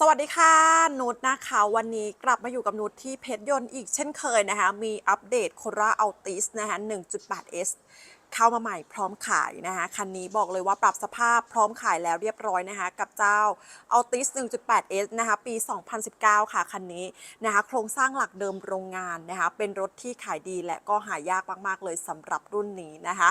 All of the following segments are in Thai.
สวัสดีค่ะนุชนะคะวันนี้กลับมาอยู่กับนุชที่เพชรยนต์อีกเช่นเคยนะคะ มีอัปเดตโคราอัลติสนะคะ 1.8S เข้ามาใหม่พร้อมขายนะคะคันนี้บอกเลยว่าปรับสภาพพร้อมขายแล้วเรียบร้อยนะคะ กับเจ้า Altis 1.8S นะคะปี 2019 ค่ะคันนี้นะคะโครงสร้างหลักเดิมโรงงานนะคะเป็นรถที่ขายดีและก็หายากมากๆเลยสำหรับรุ่นนี้นะคะ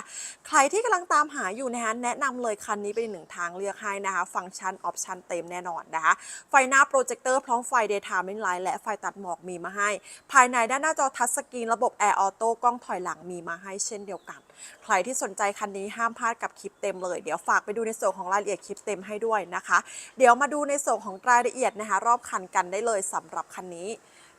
ใครที่กำลังตามหาอยู่นะคะแนะนำเลยคันนี้เป็นหนึ่งทางเลือกให้นะคะ ฟังก์ชันออปชันเต็มแน่นอนนะคะ ไฟหน้าโปรเจคเตอร์พร้อมไฟ Daytime Running Light และไฟตัดหมอกมีมาให้ ภายในด้านหน้าจอทัชสกรีนระบบ Air Auto กล้องถอยหลังมีมาให้เช่นเดียวกันใครที่สนใจคันนี้ห้ามพลาดกับคลิปเต็มเลย เดี๋ยวฝากไปดูในส่วนของรายละเอียดคลิปเต็มให้ด้วยนะคะ เดี๋ยวมาดูในส่วนของรายละเอียดนะคะ รอบคันกันได้เลยสำหรับคันนี้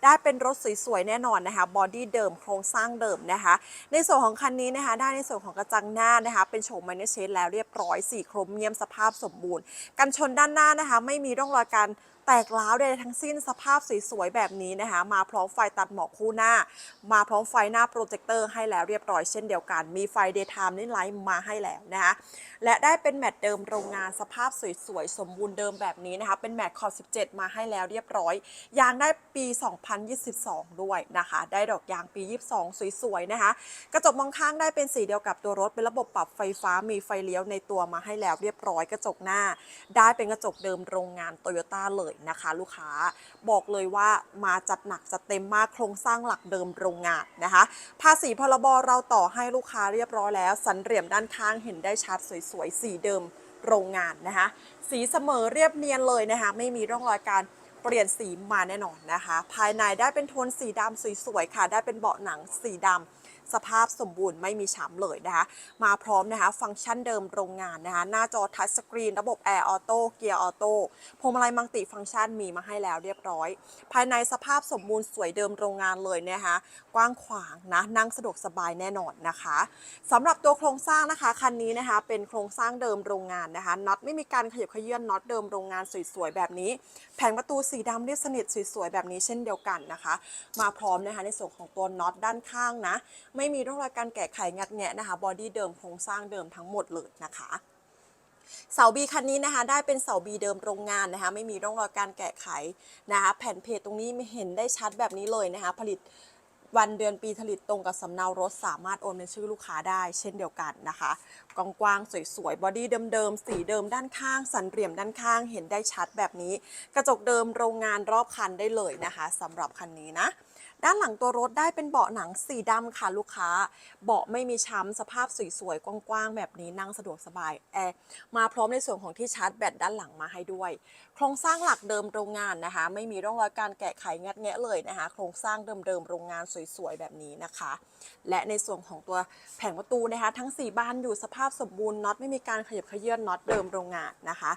ได้เป็นรถสวยๆแน่นอนนะคะบอดี้เดิมโครงสร้างเดิมนะคะ ในส่วนของคันนี้นะคะ ได้ในส่วนของกระจังหน้านะคะ เป็นโฉมไมเนเชนแล้วเรียบร้อยสีโครเมียมสภาพสมบูรณ์ กันชนด้านหน้านะคะ ไม่มีร่องรอยการ แตกร้าวใดๆทั้งสิ้นสภาพสวยๆแบบนี้นะคะ มาพร้อมไฟตัดหมอกคู่หน้า มาพร้อมไฟหน้าโปรเจคเตอร์ให้แล้วเรียบร้อยเช่นเดียวกัน มีไฟ Daytime นี่ไลท์มาให้แล้วนะคะ และได้เป็นแมตต์เดิมโรงงานสภาพสวยๆ สมบูรณ์เดิมแบบนี้นะคะ เป็นแมตต์ขอบ17 มาให้แล้วเรียบร้อย ยางได้ปี 2022 ด้วยนะคะ ได้ดอกยางปี 22 สวยๆนะคะ กระจกมองข้างได้เป็นสีเดียวกับตัวรถเป็นระบบปรับไฟฟ้ามีไฟเลี้ยวในตัวมาให้แล้วเรียบร้อยกระจกหน้า ได้เป็นกระจกเดิมโรงงานโตโยต้าเลยนะคะลูกค้าบอกเลยว่ามาจัดหนักจัดเต็มมากโครงสร้างหลักเดิมโรงงานนะคะ ภาษีพรบเราต่อให้ลูกค้าเรียบร้อยแล้ว สันเหลี่ยมด้านข้างเห็นได้ชัดสวยๆสีเดิมโรงงานนะคะ สีเสมอเรียบเนียนเลยนะคะ ไม่มีร่องรอยการเปลี่ยนสีมาแน่นอนนะคะ ภายในได้เป็นโทนสีดำสวยๆค่ะ ได้เป็นเบาะหนังสีดำ สภาพสมบูรณ์ไม่มีช้ำเลยนะคะมาพร้อมนะคะฟังก์ชันเดิมโรงงานนะคะหน้าจอทัชสกรีนระบบแอร์ออโต้เกียร์ออโต้พวงมาลัยมัลติฟังก์ชันมีมาให้แล้วเรียบร้อย ภายในสภาพสมบูรณ์สวยเดิมโรงงานเลยนะคะกว้างขวางนะนั่งสะดวกสบายแน่นอนนะคะสำหรับตัวโครงสร้างนะคะคันนี้นะคะเป็นโครงสร้างเดิมโรงงานนะคะน็อตไม่มีการขยับขยื่อนน็อตเดิมโรงงานสวยๆแบบนี้ แผงประตูสีดำเรียบสนิทสวยๆแบบนี้เช่นเดียวกันนะคะ มาพร้อมนะคะในส่วนของตัวน็อตด้านข้างนะไม่มีร่องรอยการแกะไขงัดแงะนะคะบอดี้เดิมโครงสร้างเดิมทั้งหมดเลยนะคะเสาบีคันนี้นะคะได้เป็นเสาบีเดิมโรงงานนะคะไม่มีร่องรอยการแกะไขนะคะแผ่นเพจตรงนี้เห็นได้ชัดแบบนี้เลยนะคะผลิตวันเดือนปีผลิตตรงกับสำเนารถสามารถโอนเป็นชื่อลูกค้าได้ เช่นเดียวกันนะคะกว้างๆสวยๆบอดี้เดิมๆสีเดิมด้านข้าง สันเหลี่ยมด้านข้างเห็นได้ชัดแบบนี้ กระจกเดิมโรงงานรอบคันได้เลยนะคะสำหรับคันนี้นะ ด้านหลังตัวรถได้เป็นเบาะหนังสีดำค่ะลูกค้า เบาะไม่มีช้ำสภาพสวยๆกว้างๆแบบนี้นั่งสะดวกสบายแอร์มาพร้อมในส่วนของที่ชาร์จแบตด้านหลังมาให้ด้วย โครงสร้างหลักเดิมโรงงานนะคะ ไม่มีร่องรอยการแกะไขงัดแงะเลยนะคะ โครงสร้างเดิมๆโรงงานสวยๆแบบนี้นะคะ และในส่วนของตัวแผงประตูนะคะ ทั้ง 4 บานอยู่สภาพสมบูรณ์น็อตไม่มีการขยับเขยื่อนน็อตเดิมโรงงานนะคะ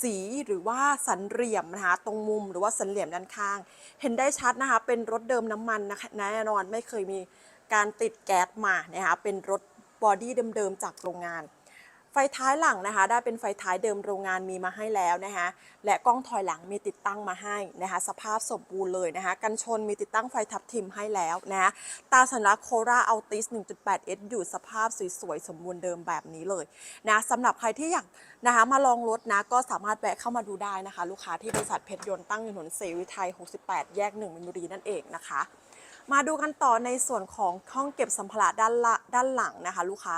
สีหรือว่าสันเหลี่ยมนะคะตรงมุมหรือว่าสันเหลี่ยมด้านข้าง เห็นได้ชัดนะคะเป็นรถเดิมน้ำมันนะคะแน่นอนไม่เคยมีการติดแก๊สมานะคะเป็นรถบอดี้เดิมๆจากโรงงาน ไฟท้ายหลังนะคะ ได้เป็นไฟท้ายเดิมโรงงานมีมาให้แล้วนะคะและกล้องถอยหลังมีติดตั้งมาให้นะคะ สภาพสมบูรณ์เลยนะคะ กันชนมีติดตั้งไฟทับทิมให้แล้วนะคะตาสัญลักษณ์โคราอัลติส 1.8S อยู่สภาพสวยๆสมบูรณ์เดิมแบบนี้เลยนะสำหรับใครที่อยากนะคะมาลองรถนะก็สามารถแวะเข้ามาดูได้นะคะ ลูกค้าที่บริษัทเพชรยนต์ตั้งอยู่ถนนเสรีไทย 68 แยก1มินบุรีนั่นเองนะคะมาดูกันต่อในส่วนของห้องเก็บสัมภาระด้านละด้านหลังนะคะ ลูกค้า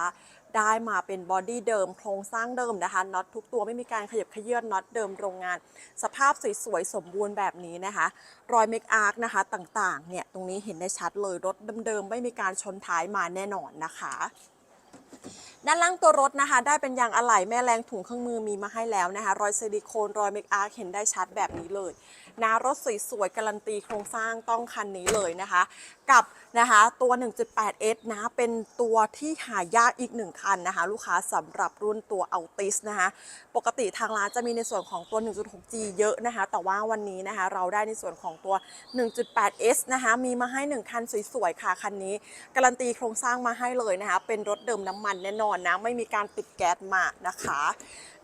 ได้มาเป็นบอดี้เดิม โครงสร้างเดิมนะคะน็อตทุกตัวไม่มีการขยับขยื่นน็อตเดิมโรงงาน สภาพสวยๆ สมบูรณ์แบบนี้นะคะ รอยเมคอาร์คนะคะต่างๆเนี่ยตรงนี้เห็นได้ชัดเลยรถเดิมๆไม่มีการชนท้ายมาแน่นอนนะคะ ด้านล่างตัวรถนะคะ ได้เป็นยางอะไหล่แม่แรงถุงเครื่องมือมีมาให้แล้วนะคะ รอยซิลิโคนรอยเมคอาร์คเห็นได้ชัดแบบนี้เลยนะรถสวยๆการันตีโครงสร้างต้องคันนี้เลยนะคะ กับนะคะตัว 1.8S นะเป็นตัวที่หายากอีกหนึ่งคันนะคะ ลูกค้าสำหรับรุ่นตัว Altis นะคะ ปกติทางร้านจะมีในส่วนของตัว 1.6G เยอะนะคะ แต่ว่าวันนี้นะคะเราได้ในส่วนของตัว 1.8S นะคะ มีมาให้ 1 คันสวยๆค่ะคันนี้ การันตีโครงสร้างมาให้เลยนะคะ เป็นรถเดิมน้ำมันแน่นอนนะไม่มีการติดแก๊สมานะคะ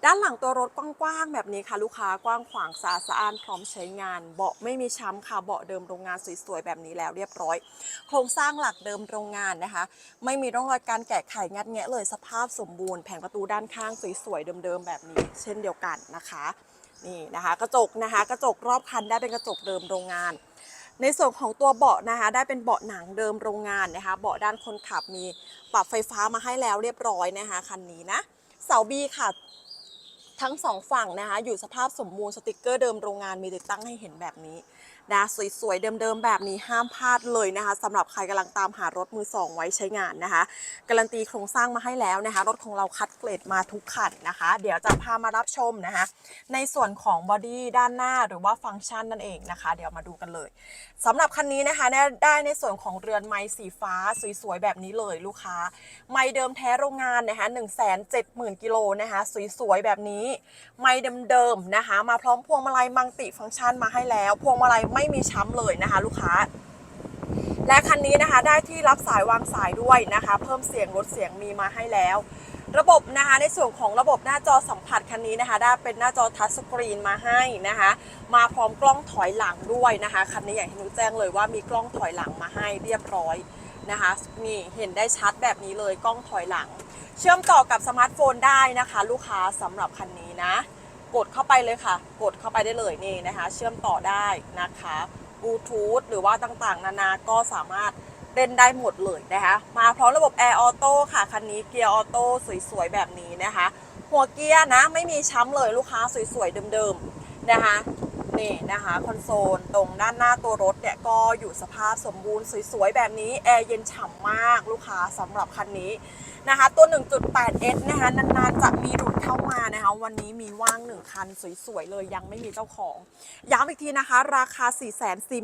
ด้านหลังตัวรถกว้างๆแบบนี้ค่ะ ลูกค้ากว้างขวางสะอาดสะอ้านพร้อมใช้งาน เบาะไม่มีช้ำค่ะเบาะเดิมโรงงานสวยๆแบบนี้แล้วเรียบร้อย โครงสร้างหลักเดิมโรงงานนะคะ ไม่มีร่องรอยการแกะไขงัดแงะเลยสภาพสมบูรณ์แผงประตูด้านข้างสวยๆเดิมๆแบบนี้ เช่นเดียวกันนะคะนี่นะคะ กระจกนะคะ กระจกรอบคันได้เป็นกระจกเดิมโรงงาน ในส่วนของตัวเบาะนะคะ ได้เป็นเบาะหนังเดิมโรงงานนะคะ เบาะด้านคนขับมีปรับไฟฟ้ามาให้แล้วเรียบร้อยนะคะคันนี้นะเสาบีค่ะ ทั้งสองฝั่งนะคะ อยู่สภาพสมบูรณ์สติกเกอร์เดิมโรงงานมีติดตั้งให้เห็นแบบนี้ นะสวยๆ เดิมๆ แบบนี้ห้ามพลาดเลยนะคะสำหรับใครกำลังตามหารถมือสองไว้ใช้งานนะคะ การันตีโครงสร้างมาให้แล้วนะคะ รถของเราคัดเกรดมาทุกคันนะคะ เดี๋ยวจะพามารับชมนะคะ ในส่วนของบอดี้ด้านหน้าหรือว่าฟังก์ชันนั่นเองนะคะ เดี๋ยวมาดูกันเลยสำหรับคันนี้นะคะได้ได้ในส่วนของเรือนไม้สีฟ้าสวยๆ แบบนี้เลยลูกค้า ไม้เดิมแท้โรงงานนะคะ1 7 0 0 0 0กิโลนะคะสวยๆ แบบนี้ ไม้เดิมๆนะคะ มาพร้อมพวงมาลัยมังติฟังก์ชันมาให้แล้ว พวงมาลัยไม่มีช้ำเลยนะคะ ลูกค้า และคันนี้นะคะได้ที่รับสายวางสายด้วยนะคะ เพิ่มเสียงลดเสียงมีมาให้แล้ว ระบบนะคะในส่วนของระบบหน้าจอสัมผัสคันนี้นะคะ ได้เป็นหน้าจอทัชสกรีนมาให้นะคะ มาพร้อมกล้องถอยหลังด้วยนะคะคันนี้อย่างที่นุ้แจ้งเลยว่ามีกล้องถอยหลังมาให้เรียบร้อยนะคะนี่เห็นได้ชัดแบบนี้เลยกล้องถอยหลัง เชื่อมต่อกับสมาร์ทโฟนได้นะคะ ลูกค้าสำหรับคันนี้นะ กดเข้าไปเลยค่ะ กดเข้าไปได้เลยนี่นะคะ เชื่อมต่อได้นะคะบลูทูธหรือว่าต่างๆ นานาก็สามารถเล่นได้หมดเลยนะคะ มาพร้อมระบบแอร์ออโต้ค่ะ คันนี้เกียร์ออโต้สวยๆ แบบนี้นะคะ หัวเกียร์นะไม่มีช้ำเลยลูกค้าสวยๆ เดิมๆ นะคะนี่นะคะคอนโซลตรงด้านหน้าตัวรถเนี่ยก็อยู่สภาพสมบูรณ์สวยๆ แบบนี้ แอร์เย็นฉ่ำมากลูกค้าสำหรับคันนี้นะคะ ตัว 1.8S นะคะนานๆจะมีหลุดเข้ามานะคะ วันนี้มีว่าง1คันสวยๆเลยยังไม่มีเจ้าของ ย้ำอีกทีนะคะ ราคา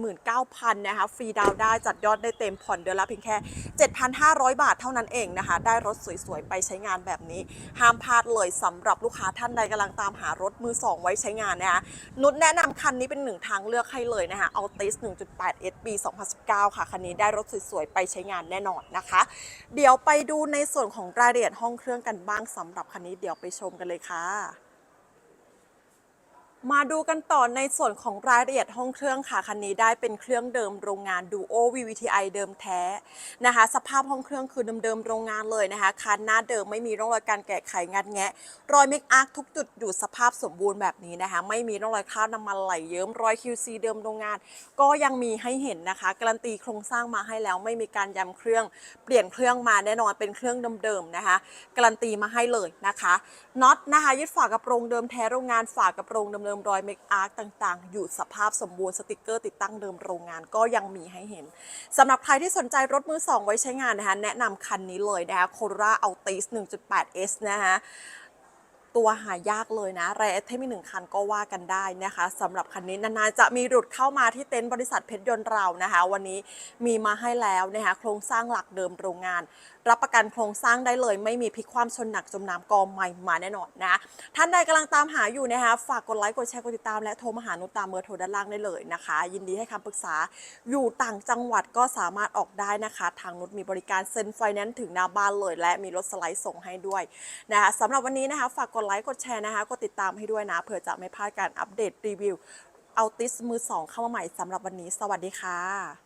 449,000นะคะฟรีดาวน์ได้จัดยอดได้เต็มผ่อนเดือนละเพียงแค่ 7,500 บาทเท่านั้นเองนะคะ ได้รถสวยๆ ไปใช้งานแบบนี้ ห้ามพลาดเลยสำหรับลูกค้าท่านใดกำลังตามหารถมือ 2 ไว้ใช้งานนะคะนุชแนะนำคันนี้เป็นหนึ่งทางเลือกให้เลยนะคะ Altis 1.8 S ปี2019 ค่ะคันนี้ได้รถสวยๆ ไปใช้งานแน่นอนนะคะ เดี๋ยวไปดูในส่วนของรายละเอียดห้องเครื่องกันบ้างสำหรับคันนี้เดี๋ยวไปชมกันเลยค่ะ มาดูกันต่อในส่วนของรายละเอียดห้องเครื่องค่ะ คันนี้ได้เป็นเครื่องเดิมโรงงาน Duo VVTi เดิมแท้นะคะ สภาพห้องเครื่องคือเดิมๆโรงงานเลยนะคะคันหน้าเดิมไม่มีร่องรอยการแกะไขงัดแงะ รอยเมคอาร์ทุกจุดอยู่สภาพสมบูรณ์แบบนี้นะคะ ไม่มีร่องรอยคราบน้ำมันไหลเยิ้มรอย QC เดิมโรงงาน ก็ยังมีให้เห็นนะคะ การันตีโครงสร้างมาให้แล้วไม่มีการย้ำเครื่อง เปลี่ยนเครื่องมาแน่นอนเป็นเครื่องเดิมๆนะคะการันตีมาให้เลยนะคะน็อตนะคะยึดฝากระโปรงเดิมแท้โรงงานฝากระโปรงเดิมมรอยเมคอาร์ต่างๆ อยู่สภาพสมบูรณ์สติกเกอร์ติดตั้งเดิมโรงงานก็ยังมีให้เห็นสำหรับใครที่สนใจรถมือสองไว้ใช้งานนะคะแนะนำคันนี้เลยนะคะโครราอัลติส 1.8S นะคะ ตัวหายากเลยนะแรไอเทมมีหนึ่งคันก็ว่ากันได้นะคะสำหรับคันนี้นานๆจะมีหลุดเข้ามาที่เต็นท์บริษัทเพชรยนต์เรานะคะ วันนี้มีมาให้แล้วนะคะโครงสร้างหลักเดิมโรงงาน รับประกันโครงสร้างได้เลย ไม่มีพลิกความชนหนักจมน้ำกองใหม่มาแน่นอนนะท่านใดกำลังตามหาอยู่นะคะฝากกดไลค์กดแชร์กดติดตามและโทรมาหานุตามเบอร์โทรด้านล่างได้เลยนะคะ ยินดีให้คำปรึกษาอยู่ต่างจังหวัดก็สามารถออกได้นะคะ ทางนุชมีบริการเซ็นไฟแนนซ์ถึงหน้าบ้านเลย และมีรถสไลด์ส่งให้ด้วยนะคะสำหรับวันนี้นะคะฝากกดดไลค์กดแชร์นะคะ กดติดตามให้ด้วยนะเผื่อจะไม่พลาดการอัปเดตรีวิวเอาติสมือสองเข้ามาใหม่สำหรับวันนี้ สวัสดีค่ะ